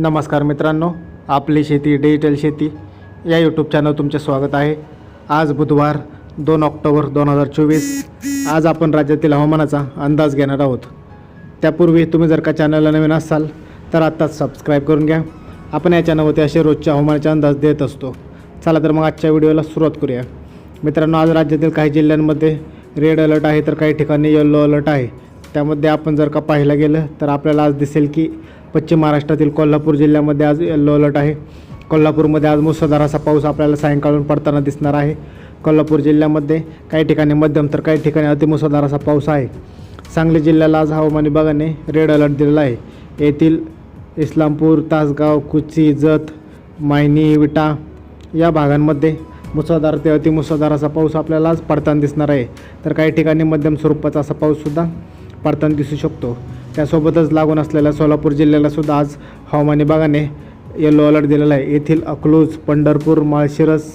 नमस्कार मित्रांनो आपली शेती डिजिटल शेती या यूट्यूब चॅनल तुमचे स्वागत आहे. आज बुधवार दोन ऑक्टोबर दोन हजार चोवीस. आज आपण राज्यातील हवामानाचा अंदाज घेणार आहोत. त्यापूर्वी तुम्ही जर का चॅनलला नवीन असाल तर आत्ताच सबस्क्राईब करून घ्या. आपण या चॅनलवरती असे रोजच्या हवामानाचे अंदाज देत असतो. चला तर मग आजच्या व्हिडिओला सुरुवात करूया. मित्रांनो आज राज्यातील काही जिल्ह्यांमध्ये रेड अलर्ट आहे तर काही ठिकाणी येल्लो अलर्ट आहे. त्यामध्ये आपण जर का पाहायला गेलं तर आपल्याला आज दिसेल की पश्चिम महाराष्ट्रातील कोल्हापूर जिल्ह्यामध्ये आज येल्लो अलर्ट आहे. कोल्हापूरमध्ये आज मुसळधार असा पाऊस आपल्याला सायंकाळून पडताना दिसणार आहे. कोल्हापूर जिल्ह्यामध्ये काही ठिकाणी मध्यम तर काही ठिकाणी अतिमुसळधार असा पाऊस आहे. सांगली जिल्ह्याला आज हवामान विभागाने रेड अलर्ट दिलेला आहे. येथील इस्लामपूर तासगाव कुची जत मायनी विटा या भागांमध्ये मुसळधार ते अतिमुसळधार असा पाऊस आपल्याला आज पडताना दिसणार आहे. तर काही ठिकाणी मध्यम स्वरूपाचा असा पाऊससुद्धा पडताना दिसू शकतो. त्यासोबतच लागून असलेल्या सोलापूर जिल्ह्याला सुद्धा आज हवामान विभागाने येलो अलर्ट दिलेला आहे. येथील अकलूज पंढरपूर माळशिरस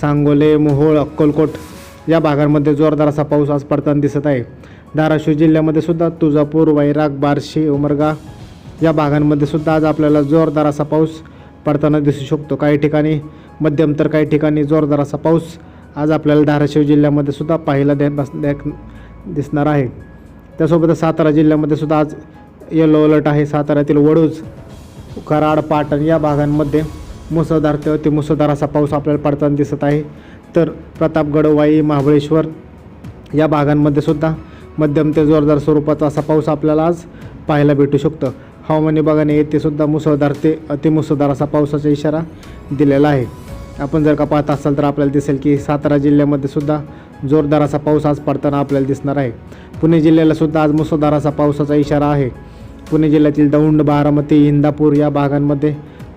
सांगोले मोहोळ अक्कलकोट या भागांमध्ये जोरदार असा पाऊस आज पडताना दिसत आहे. धाराशिव जिल्ह्यामध्ये सुद्धा तुळजापूर वैराग बार्शी उमरगा या भागांमध्ये सुद्धा आज आपल्याला जोरदार असा पाऊस पडताना दिसू शकतो. काही ठिकाणी मध्यम तर काही ठिकाणी जोरदार असा पाऊस आज आपल्याला धाराशिव जिल्ह्यामध्ये सुद्धा पाहायला द्या दिसणार आहे. त्यासोबतच सातारा जिल्ह्यामध्ये सुद्धा आज येलो अलर्ट आहे. साताऱ्यातील वडूज कराड पाटण या भागांमध्ये मुसळधार ते अतिमुसळधार असा पाऊस आपल्याला पडताना दिसत आहे. तर प्रतापगड वाई महाबळेश्वर या भागांमध्ये सुद्धा मध्यम ते जोरदार स्वरूपाचा असा पाऊस आपल्याला आज पाहायला भेटू शकतो. हवामान विभागाने येथे सुद्धा मुसळधार ते अतिमुसळधार असा पावसाचा इशारा दिलेला आहे. आपण जर का पाहत असाल तर आपल्याला दिसेल की सातारा जिल्ह्यामध्ये सुद्धा जोरदार असा पाऊस आज पडताना आपल्याला दिसणार आहे. पुणे जिल्ह्याला सुद्धा आज मुसळधार असा पावसाचा इशारा आहे. पुणे जिल्ह्यातील दौंड बारामती इंदापूर या भागांमध्ये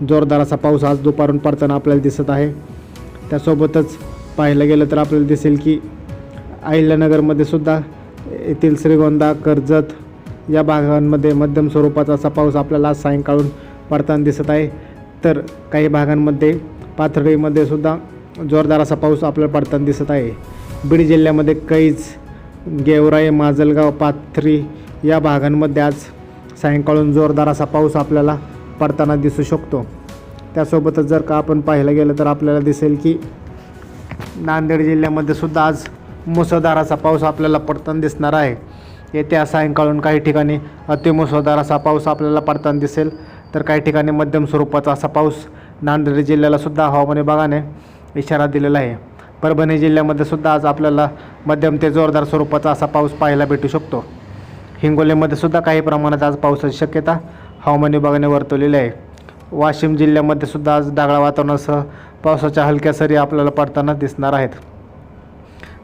जोरदार असा पाऊस आज दुपारून पडताना आपल्याला दिसत आहे. त्यासोबतच पाहायला गेलं तर आपल्याला दिसेल की अहिल्यानगरमध्ये सुद्धा येथील श्रीगोंदा कर्जत या भागांमध्ये मध्यम स्वरूपाचा असा पाऊस आपल्याला आज सायंकाळून पडताना दिसत आहे. तर काही भागांमध्ये पाथर्डीमध्ये सुद्धा जोरदार असा पाऊस आपल्याला पडताना दिसत आहे. बीड जिल्ह्यामध्ये कैज गेवराई माजलगाव पाथरी या भागांमध्ये आज सायंकाळून जोरदार असा पाऊस आपल्याला पडताना दिसू शकतो. त्यासोबतच जर का आपण पाहायला गेलं तर आपल्याला दिसेल की नांदेड जिल्ह्यामध्ये सुद्धा आज मुसळधार असा पाऊस आपल्याला पडताना दिसणार आहे. येत्या सायंकाळून काही ठिकाणी अतिमुसळधार असा पाऊस आपल्याला पडताना दिसेल. तर काही ठिकाणी मध्यम स्वरूपाचा असा पाऊस नांदेड जिल्ह्यालासुद्धा हवामान विभागाने इशारा दिलेला आहे. परभणी जिल्ह्यामध्ये सुद्धा आज आपल्याला मध्यम ते जोरदार स्वरूपाचा असा पाऊस पाहायला भेटू शकतो. हिंगोलीमध्ये सुद्धा काही प्रमाणात आज पावसाची शक्यता हवामान विभागाने वर्तवलेली आहे. वाशिम जिल्ह्यामध्ये सुद्धा आज ढगाळ वातावरणासह पावसाच्या हलक्या सरी आपल्याला पडताना दिसणार आहेत.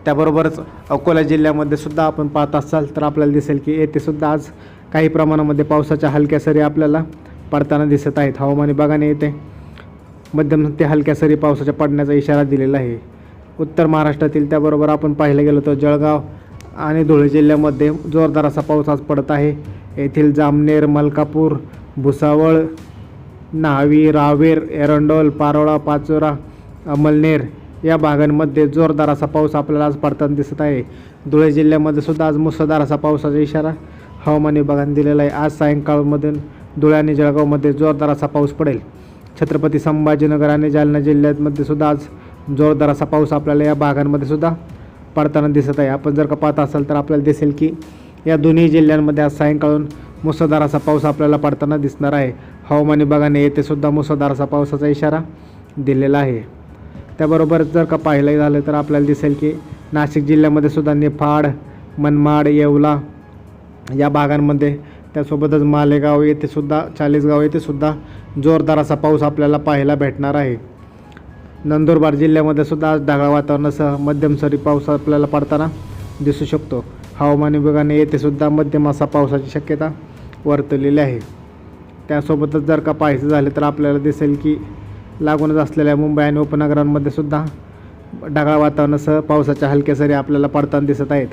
त्याबरोबरच अकोला जिल्ह्यामध्ये सुद्धा आपण पाहत असाल तर आपल्याला दिसेल की येथे सुद्धा आज काही प्रमाणामध्ये पावसाच्या हलक्या सरी आपल्याला पडताना दिसत आहेत. हवामान विभागाने येथे मध्यम ते हलक्या सरी पावसाच्या पडण्याचा इशारा दिलेला आहे. उत्तर महाराष्ट्रातील त्याबरोबर आपण पाहायला गेलो तर जळगाव आणि धुळे जिल्ह्यामध्ये जोरदार असा पाऊस आज पडत आहे. येथील जामनेर मलकापूर भुसावळ न्हावी रावेर एरंडोल पारोळा पाचोरा अमलनेर या भागांमध्ये जोरदार असा पाऊस आपल्याला आज पडताना दिसत आहे. धुळे जिल्ह्यामध्ये सुद्धा आज मुसळधार असा पावसाचा इशारा हवामान विभागाने दिलेला आहे. आज सायंकाळमधून धुळे आणि जळगावमध्ये जोरदार असा पाऊस पडेल. छत्रपती संभाजीनगर आणि जालना जिल्ह्यामध्ये सुद्धा आज जोरदार असा पाऊस आपल्याला या भागांमध्ये सुद्धा पडताना दिसत आहे. आपण जर का पाहत असाल तर आपल्याला दिसेल की या दोन्ही जिल्ह्यांमध्ये आज सायंकाळून मुसळधार असा पाऊस आपल्याला पडताना दिसणार आहे. हवामान विभागाने येथे सुद्धा मुसळधार असा पावसाचा इशारा दिलेला आहे. त्याबरोबर जर का पाहिलं झालं तर आपल्याला दिसेल की नाशिक जिल्ह्यामध्ये सुद्धा निफाड मनमाड येवला या भागांमध्ये त्यासोबतच मालेगाव येथेसुद्धा चाळीसगाव येथे सुद्धा जोरदार असा पाऊस आपल्याला पाहायला भेटणार आहे. नंदुरबार जिल्ह्यामध्ये सुद्धा आज ढगाळ वातावरणासह मध्यम सरी पाऊस आपल्याला पडताना दिसू शकतो. हवामान विभागाने येथेसुद्धा मध्यम असा पावसाची शक्यता वर्तवलेली आहे. त्यासोबतच जर का पाहायचं झालं तर आपल्याला दिसेल की लागूनच असलेल्या मुंबई आणि उपनगरांमध्ये सुद्धा ढगाळ वातावरणासह पावसाच्या हलक्या सरी आपल्याला पडताना दिसत आहेत.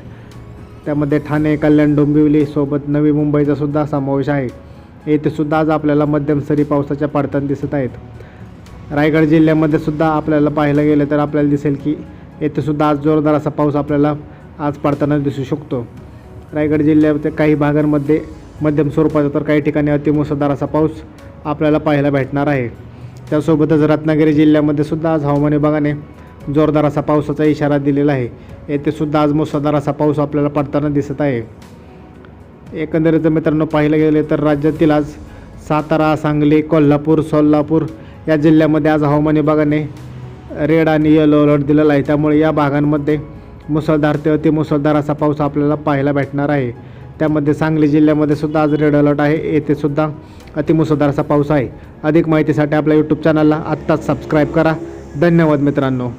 त्यामध्ये ठाणे कल्याण डोंबिवलीसोबत नवी मुंबईचा सुद्धा समावेश आहे. येथे सुद्धा आज आपल्याला मध्यम सरी पावसाच्या पडताना दिसत आहेत. रायगड जिल्ह्यामध्ये सुद्धा आपल्याला पाहायला गेलं तर आपल्याला दिसेल की येथे सुद्धा आज जोरदार असा पाऊस आपल्याला आज पडताना दिसू शकतो. रायगड जिल्ह्याच्या काही भागांमध्ये मध्यम स्वरूपाचा तर काही ठिकाणी अतिमुसळधार असा पाऊस आपल्याला पाहायला भेटणार आहे. त्यासोबतच रत्नागिरी जिल्ह्यामध्ये सुद्धा आज हवामान विभागाने जोरदार असा पावसाचा इशारा दिलेला आहे. येथे सुद्धा आज मुसळधार असा पाऊस आपल्याला पडताना दिसत आहे. एकंदरीत मित्रांनो पाहिलं गेले तर राज्यातील आज सातारा सांगली कोल्हापूर सोलापूर या जिल्ह्यामध्ये आज हवामान विभागाने रेड आणि येलो अलर्ट दिलेला आहे. त्यामुळे या भागांमध्ये मुसळधार ते अतिमुसळधार असा पाऊस आपल्याला पाहायला भेटणार आहे. त्यामध्ये सांगली जिल्ह्यामध्ये सुद्धा आज रेड अलर्ट आहे. येथे सुद्धा अतिमुसळधार असा पाऊस आहे. अधिक माहितीसाठी आपल्या यूट्यूब चॅनलला आत्ताच सबस्क्राईब करा. धन्यवाद मित्रांनो.